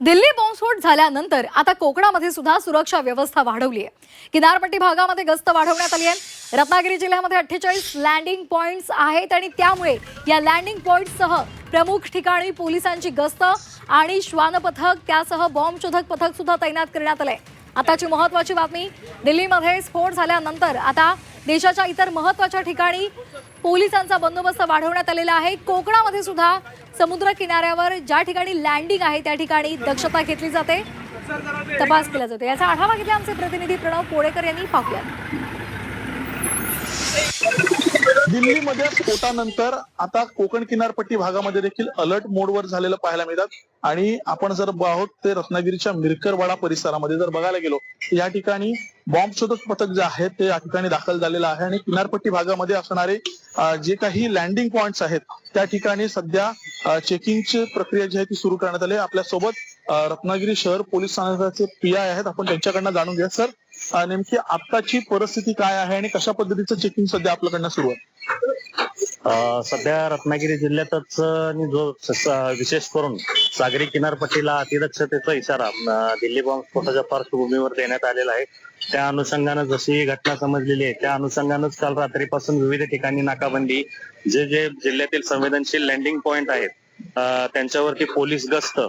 दिल्ली बॉम्बस्फोट झाल्यानंतर आता कोकणामध्ये सुद्धा सुरक्षा व्यवस्था वाढवली आहे किनारपट्टी भागामध्ये गस्त वाढवण्यात आली आहे. रत्नागिरी जिल्ह्यामध्ये अठ्ठेचाळीस लँडिंग पॉईंट्स आहेत आणि त्यामुळे या लँडिंग पॉईंटसह प्रमुख ठिकाणी पोलिसांची गस्त आणि श्वान पथक त्यासह बॉम्ब शोधक पथक सुद्धा तैनात करण्यात आलंय. आताची महत्वाची बातमी दिल्लीमध्ये स्फोट झाल्यानंतर आता देशाच्या इतर महत्त्वाच्या ठिकाणी पोलिसांचा बंदोबस्त वाढवण्यात आलेला आहे. कोकणामध्ये सुद्धा समुद्र किनाऱ्यावर ज्या ठिकाणी लँडिंग आहे त्या ठिकाणी दक्षता घेतली जाते. तपास केला जातो. याचा आढावा घेतला आमचे प्रतिनिधी प्रणव पोळेकर यांनी. पाहूया दिल्लीमध्ये स्फोटानंतर आता कोकण किनारपट्टी भागामध्ये देखील अलर्ट मोडवर झालेलं पाहायला मिळतात. आणि आपण जर आहोत ते रत्नागिरीच्या मिरकरवाडा परिसरामध्ये जर बघायला गेलो या ठिकाणी बॉम्ब शोधक पथक जे आहे ते या ठिकाणी दाखल झालेलं आहे. आणि किनारपट्टी भागामध्ये असणारे जे काही लँडिंग पॉइंट्स आहेत त्या ठिकाणी सध्या चेकिंगची प्रक्रिया जी आहे ती सुरू करण्यात आली आपल्यासोबत रत्नागिरी शहर पोलीस स्थानकाचे पी आय आहेत. आपण त्यांच्याकडनं जाणून घ्या सर नेमकी आत्ताची परिस्थिती काय आहे आणि कशा पद्धतीचं चेकिंग सध्या आपल्याकडनं सुरू आहे? सध्या रत्नागिरी जिल्ह्यातच आणि जो विशेष करून सागरी किनारपट्टीला अतिदक्षतेचा इशारा दिल्ली बॉम्ब स्फोटाच्या पार्श्वभूमीवर देण्यात आलेला आहे. त्या अनुषंगानं जशी ही घटना समजलेली आहे त्या अनुषंगानंच काल रात्रीपासून विविध ठिकाणी नाकाबंदी जे जे जिल्ह्यातील संवेदनशील लँडिंग पॉइंट आहेत त्यांच्यावरती पोलीस गस्त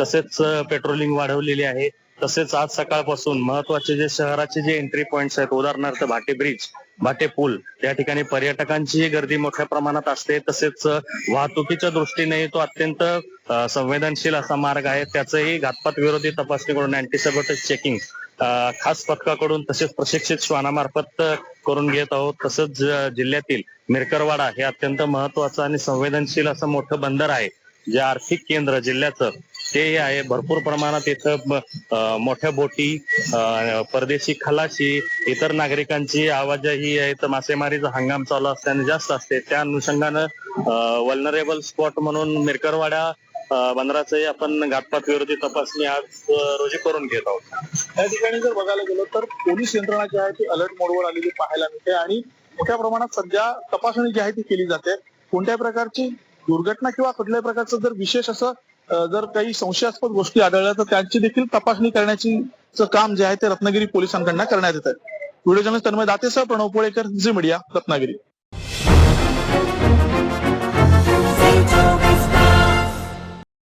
तसेच पेट्रोलिंग वाढवलेली आहे. तसेच आज सकाळपासून महत्त्वाचे जे शहराचे जे एंट्री पॉइंट्स आहेत उदाहरणार्थ भाटे ब्रिज भाटे पूल त्या ठिकाणी पर्यटकांची गर्दी मोठ्या प्रमाणात असते. तसेच वाहतुकीच्या दृष्टीने तो अत्यंत संवेदनशील असा मार्ग आहे. त्याचंही घातपात विरोधी तपासणी करून अँटीसेबोटिक चेकिंग खास पथकाकडून तसेच प्रशिक्षित श्वानामार्फत करून घेत आहोत. तसंच जिल्ह्यातील मिरकरवाडा हे अत्यंत महत्वाचं आणि संवेदनशील असं मोठं बंदर आहे. जे आर्थिक केंद्र जिल्ह्याचं ते आहे. भरपूर प्रमाणात इथं मोठ्या बोटी परदेशी खलाशी इतर नागरिकांची आवाजाही आहेत. मासेमारीचा हंगाम चालू असल्याने जास्त असते. त्या अनुषंगानं वल्नरेबल स्पॉट म्हणून मिरकरवाडा बंदराचंही आपण घातपात विरोधी तपासणी आज रोजी करून घेत आहोत. त्या ठिकाणी जर बघायला गेलो तर पोलीस यंत्रणा जी आहे ती अलर्ट मोडवर आलेली पाहायला मिळते आणि मोठ्या प्रमाणात सध्या तपासणी जी आहे ती केली जाते. कोणत्याही प्रकारची दुर्घटना किंवा कुठल्याही प्रकारचं जर विशेष असं जर काही संशयास्पद गोष्टी आढळल्या तर त्यांची देखील तपासणी करण्याची काम जे आहे ते रत्नागिरी पोलिसांकडनं करण्यात येत आहे व्हिडिओ जर्नलिस्ट तन्मय दातेसह प्रणव पोळेकर झी मीडिया रत्नागिरी.